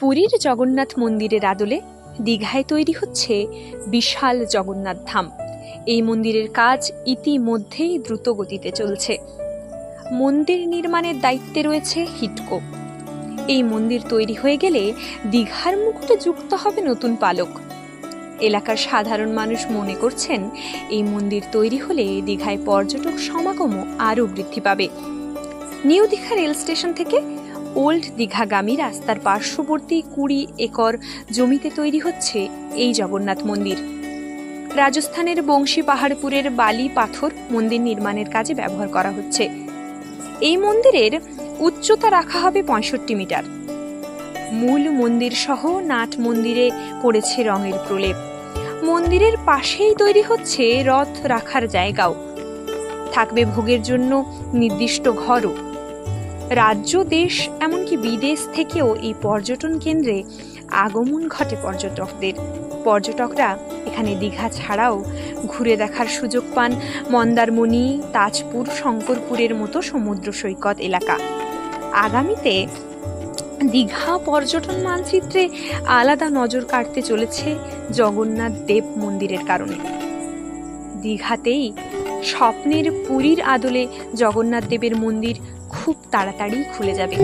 পুরীর জগন্নাথ মন্দিরের আদলে দীঘায় তৈরি হচ্ছে বিশাল জগন্নাথ ধাম। এই মন্দিরের কাজ ইতিমধ্যেই দ্রুত গতিতে চলছে। মন্দির নির্মাণের দায়িত্বে রয়েছে হিটকো। এই মন্দির তৈরি হয়ে গেলে দীঘার মুকুটে যুক্ত হবে নতুন পালক। এলাকার সাধারণ মানুষ মনে করছেন, এই মন্দির তৈরি হলে দীঘায় পর্যটক সমাগমও আরও বৃদ্ধি পাবে। নিউ দীঘা রেল স্টেশন থেকে ওল্ড দীঘাগামী রাস্তার পার্শ্ববর্তী কুড়ি একর জমিতে তৈরি হচ্ছে এই জগন্নাথ মন্দির। রাজস্থানের বংশী পাহাড়পুরের বালি পাথর মন্দির নির্মাণের কাজে ব্যবহার করা হচ্ছে। এই মন্দিরের উচ্চতা রাখা হবে পঁয়ষট্টি মিটার। মূল মন্দির সহ নাট মন্দিরে পড়েছে রঙের প্রলেপ। মন্দিরের পাশেই তৈরি হচ্ছে রথ রাখার জায়গাও। থাকবে ভোগের জন্য নির্দিষ্ট ঘরও। রাজ্য, দেশ, এমনকি বিদেশ থেকেও এই পর্যটন কেন্দ্রে আগমন ঘটে পর্যটকদের। পর্যটকরা এখানে দীঘা ছাড়াও ঘুরে দেখার সুযোগ পান মন্দারমণি, তাজপুর, শঙ্করপুরের মতো সমুদ্র সৈকত এলাকা। আগামীতে দীঘা পর্যটন মানচিত্রে আলাদা নজর কাটতে চলেছে জগন্নাথ দেব মন্দিরের কারণে। দীঘাতেই স্বপ্নের পুরীর আদলে জগন্নাথ দেবের মন্দির খুব তাড়াতাড়ি খুলে যাবে।